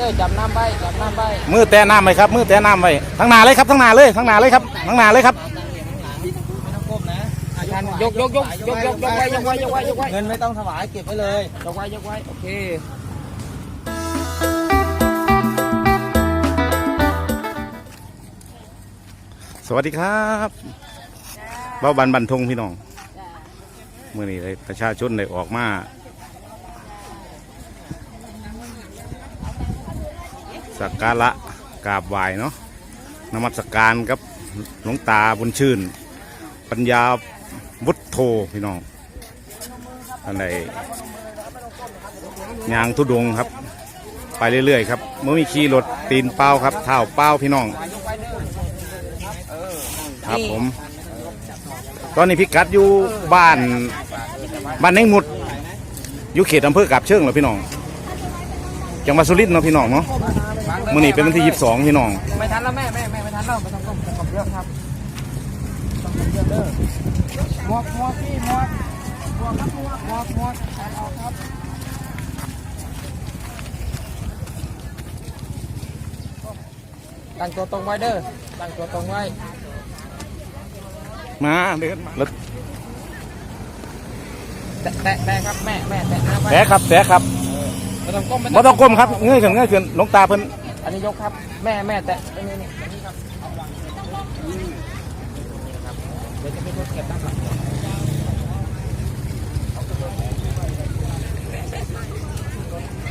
เด้อจับน้ำไว้จับน้ำไว้มือแตะน้ำไว้ครับ มือแตะน้ำไว้ทั้งหนาเลยครับทั้งหนาเลยทั้งหนาเลยครับทั้งหนาเลยครับ ไม่ต้องก้มนะท่านยกยกยกยกยกยกไว้ยกไว้ยกไว้ยกไว้เงินไม่ต้องถวายเก็บไว้เลย ยกไว้ยกไว้โอเค สวัสดีครับเบ้าบันบันทงพี่น้องเมื่อนี้ได้ประชาชนได้ออกมา สักการะกราบไหว้เนาะนมัสการกับหลวงตาบุญชื่น ปัญญาวุฒโธพี่น้องอันใดยางทุดงค์ครับ ไปเรื่อยๆครับเมื่อมีขี่รถตีนเป้าครับเท้าเป้าพี่น้อง ครับผม ตอนนี้พิกัดอยู่บ้านบ้านในหมุดอยู่เขตอำเภอกาบเชิงเหรอพี่น้องจังหวัดสุรินทร์เนาะพี่น้องเนาะ มื่อนี้เป็นวันที่ยี่สิบสองพี่น้อง ไม่ทันแล้วแม่แม่แม่ไม่ทันแล้วไม่ต้องก้มต้องก้มเยอะครับต้องก้มเยอะเด้อหมวกหมวกพี่หมวกหมวกครับหมวกหมวกหมวกแขนออกครับตั้งตัวตรงไว้เด้อตั้งตัวตรงไว้มาเดินแล้วแตะแตะแตะครับแม่แม่แตะน้ำไว้แสครับแสครับไม่ต้องก้มไม่ต้องก้มครับเงยขึ้นเงยขึ้นหลวงตาเพิ่น อันนี้ยกครับ แม่แม่แตะนี่นี่นี่นี่ครับเดี๋ยวจะไม่ทดเก็บน้ำหลัง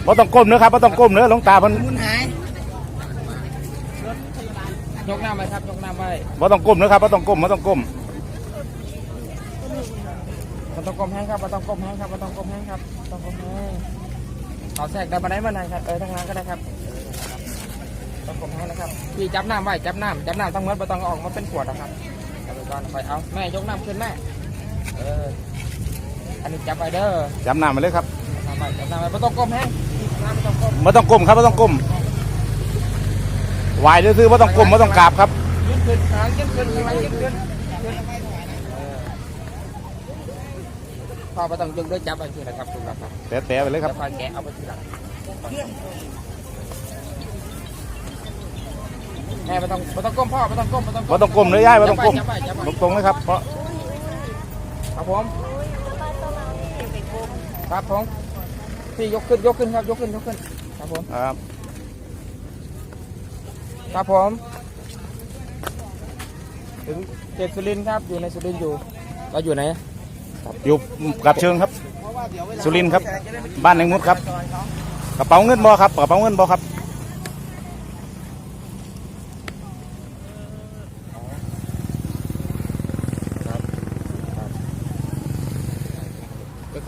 ไม่ต้องก้มเนื้อะครับไม่ต้องก้มเนื้อะหลวงตาเพิ่นมุนหายยกหน้าไว้ครับยกหน้าไว้ไม่ต้องก้มเนื้อะครับไม่ต้องก้มไม่ต้องก้มมันต้องก้มแห้งครับมันต้องก้มแห้งครับมันต้องก้มแห้งครับต้องก้มแห้งต่อแทรกได้มาได้มาไหนครับเออทางนั้นก็ได้ครับ ต้องก้มแห้งนะครับพี่จับน้ำไว้จับน้ำจับน้ำต้องเมื่อต้องเอาออกมาเป็นขวดนะครับจับไปก่อนไปเอาแม่ยกน้ำขึ้นแม่เอออันนี้จับไปเด้อจำหน้ามาเลยครับจับไปจับน้ำไว้ไม่ต้องก้มแห้งน้ำไม่ต้องก้มไม่ต้องก้มครับไม่ต้องก้มไหวซื่อๆไม่ต้องก้มไม่ต้องกราบครับยืนขึ้นขายืนขึ้นขายืนขึ้นพ่อไม่ต้องดึงด้วยจับไปทีนะครับถูกแล้วครับแตะๆไปเลยครับจะพาแกะเอาไปทีหลัง แม่ไม่ต้องไม่ต้องก้มพ่อไม่ต้องก้มไม่ต้องไม่ต้องก้มเลยย่ายไม่ต้องก้มจับไปจับไปตรงๆเลยครับเพราะครับผมครับผมพี่ยกขึ้นยกขึ้นครับยกขึ้นยกขึ้น ครับผมครับครับผม ถึงเขตสุรินทร์ครับอยู่ในสุรินทร์อยู่เราอยู่ไหนอยู่กับเชิงครับ สุรินทร์ครับ บ้านในมุดครับ กระเป๋าเงินบ่ครับกระเป๋าเงินบ่ครับ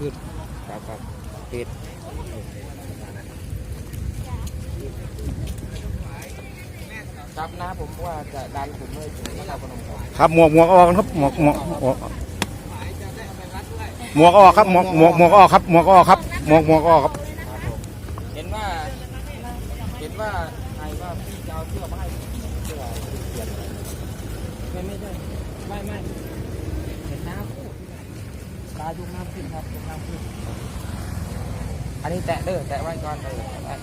ขึ้นครับครับปิดครับนะผมว่าจะดันผมเลยถึงนครพนมครับครับหมวกหมวกออกครับหมวกหมวกหมวกหมวกออกครับหมวกหมวกหมวกออกครับหมวกออกครับหมวกหมวกออกครับ เห็นว่า เห็นว่าใครว่าพี่จะเอาเสื้อมาให้เสื้อเปลี่ยนไม่ไม่ใช่ไม่ไม่เห็นน้ำพูด ตายุงน้ำขึ้นครับยุงน้ำขึ้น อันนี้แตะเด้อแตะไว้ก่อนเออแตะ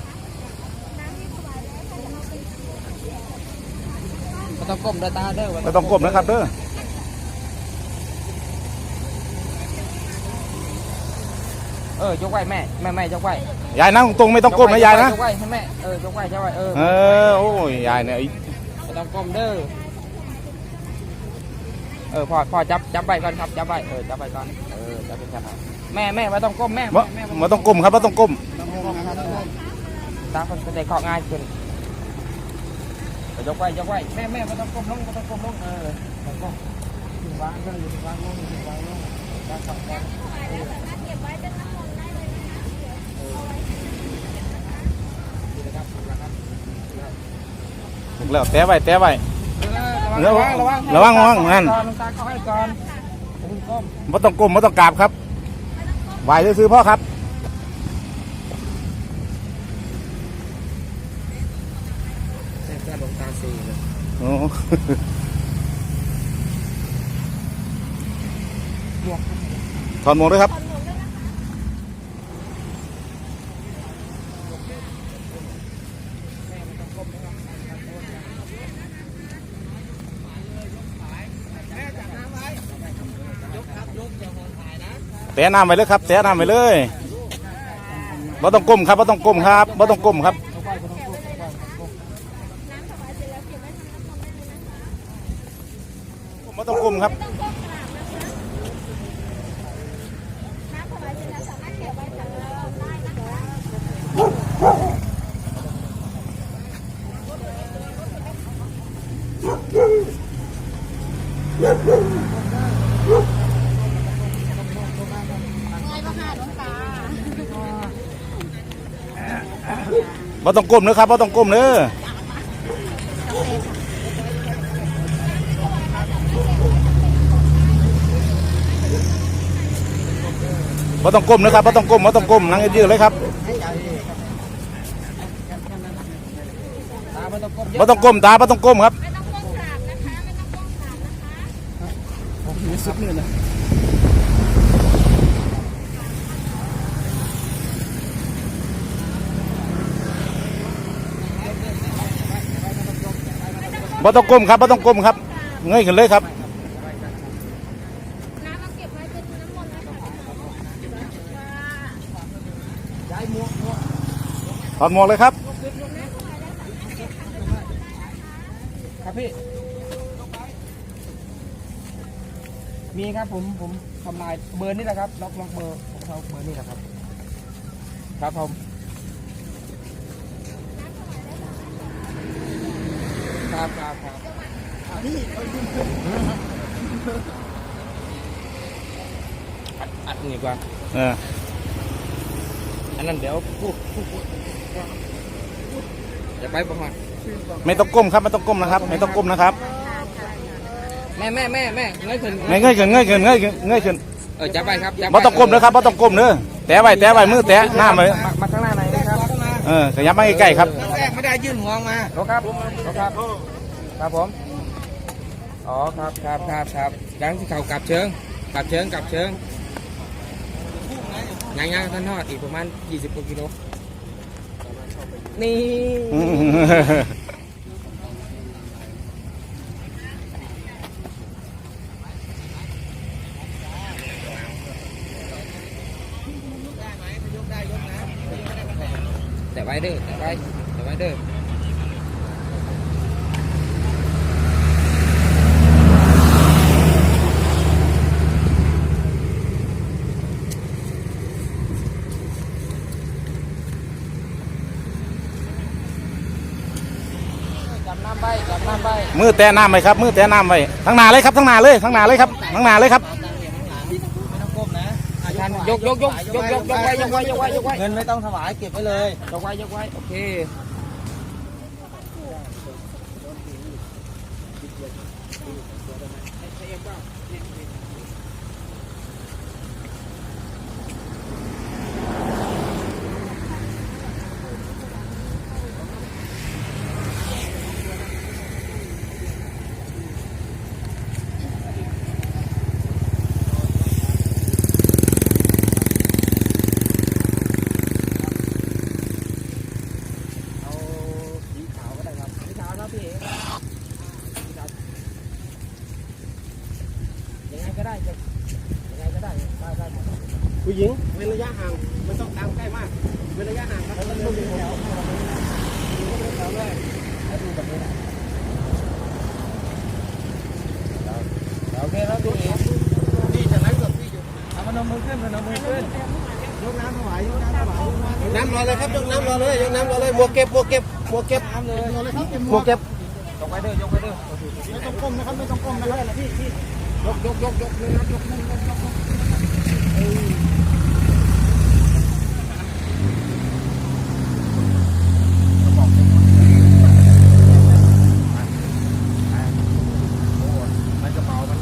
ไม่ต้องก้มเด้อตาเด้อไม่ต้องก้มนะครับเด้อเออยกไว้แม่แม่แม่ยกไว้ยายนั่งตรงๆไม่ต้องก้มนะยายนะยกไว้ให้แม่เออยกไว้ยกไว้เออเออโอ้ยยายเนี่ยไอ้ไม่ต้องก้มเด้อเออพ่อพ่อจับจับใบก่อนครับจับใบเออจับใบก่อนเอจับเป็นขนาดแม่แม่ไม่ต้องก้มแม่บ่แม่ไม่ต้องก้มครับไม่ต้องก้มต้องก้มครับตาคนจะได้เคาะง่ายขึ้นยกไว้ยกไว้แม่แม่ไม่ต้องก้มลงไม่ต้องก้มลงเออไม่ต้องก้มถึงวางก็เลยถึงวางลงถึงวางลงวางสองแขนเออเออดีนะครับถูกแล้วครับถูกแล้วแตะไว้แตะไว้ระวังระวังระวังระวังนั่นก่อนลงตาเขาให้ก่อนอย่าเพิ่ง ก้มไม่ต้องก้มไม่ต้องกราบครับไหวซื่อๆพ่อครับแทรกแทรกลงตาสี่เลยโอ้บวกถอนหมวกด้วยครับ ตะน้ำไปเลยครับแตะน้ำไปเลยบ่ต้องก้มครับบ่ต้องก้มครับบ่ต้องก้มครับบ่ต้องก้มครับ ไงบ้างคะน้องตา บ่ต้องก้มเด้อครับบ่ต้องก้มเด้อบ่ต้องก้มนะครับบ่ต้องก้มบ่ต้องก้มนั่งยืดเลยครับว่ต้องก้มเยบ่ต้องก้มตาบ่ต้องก้มครับไม่ต้องก้มกราบนะคะไม่ต้องก้มกราบนะคะ ผมถือซุปนี่นะ บ่ต้องก้มครับบ่ต้องก้มครับ เงยขึ้นเลยครับ น้ำมาเก็บไว้เป็นน้ำมนต์นะคะย้ายหมวกหมวกถอดหมวกเลยครับ ครับพี่ มีครับผมผมทำลายเบอร์นี่แหละครับล็อกล็อกเบอร์ผมเอาเบอร์นี่แหละครับ ครับผม ครับครับครับอัดอัดนี่กว่าเอออันนั้นเดี๋ยวพูดพูดพูดจะไปประมาณไม่ต้องก้มครับไม่ต้องก้มนะครับ ไม่ต้องก้มนะครับ แม่แม่แม่แม่เงยขึ้นเงยเงยขึ้นเงยขึ้นเงยขึ้นเงยขึ้นเออจะไปครับไปบ่ต้องก้มนะครับบ่ต้องก้มเด้อแตะไว้แตะไว้มือแตะหน้าไว้มาข้างหน้าไหนอยนะครับเออขยับมาใกล้ๆครับ ยื่นหัวมาโอครับโอครับครับผมอ๋อครับครับครับครับยังที่เขากลับเชิงกลับเชิงกลับเชิงยังยังท่านทอดอีกประมาณ 20กว่ากิโลนี่ อืม แต่ไว้เด้อแต่ไว้แต่ไว้เด้อ จับน้ำใบจับน้ำใบ มือแต่น้ำไว้ครับ มือแต่น้ำไว้ทั้งหนาเลยครับทั้งหนาเลยทั้งหนาเลยครับทั้งหนาเลยครับยกยกยกยกยกยกไว้ยกไว้ยกไว้ยกไว้เงินไม่ต้องถวายเก็บไว้เลยยกไว้ยกไว้โอเคเอาสีขาวก็ได้ครับสีขาวนะพี่เอ๋สีขาวยังไง ก็ได้จะยังไงก็ได้ได้ได้หมดผู้หญิงเว้นระยะห่างไม่ต้องตามใกล้มากเว้นระยะห่างครับแล้วก็เป็นแถวโอเคแล้วพี่เอ๋พี่จะไลฟ์สดพี่อยู่เอาพนมมือขึ้นพนมมือขึ้นยกน้ำถวายยกน้ำถวายน้ำรอเลยครับยกน้ำรอเลยยกน้ำรอเลยหมวกเก็บหมวกเก็บหมวกเก็บน้ำเลยรอเลยครับหมวกเก็บยกไปเด้อยกไปเด้อไม่ต้องก้มนะครับไม่ต้องก้มนะครับพี่พี่ ยกยกยกยกเลยนะยกยกยกยกมันจะเบามัน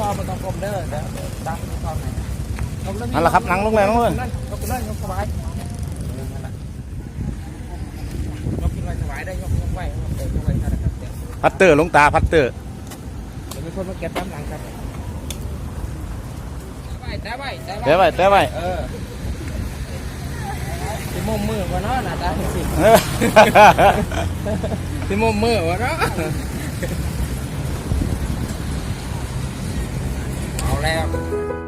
ก้ มเด้อพ่อไม่ต้องก้มเด้อเดี๋ยวตั้งพ่อไหนนั่นแหละครับนั่งลงเลยน้องเอิญนั่นยกขึ้นเลยยกสบายเออนั่นแหละยกขึ้นไว้สบายได้ยกยกไว้ยกไว้เท่านั้นครับเดี๋ยวพัตเตอร์หลวงตาพัตเตอร์เดี๋ยวมีคนมาเก็บตามหลังครับแต่ไว้แต่เดี๋ยวไว้ไว้เดี๋ยวไว้เออสิมุมมือกว่าเนาะหน้าตาสิเออสิมุมมือกว่าเนาะ Valeu.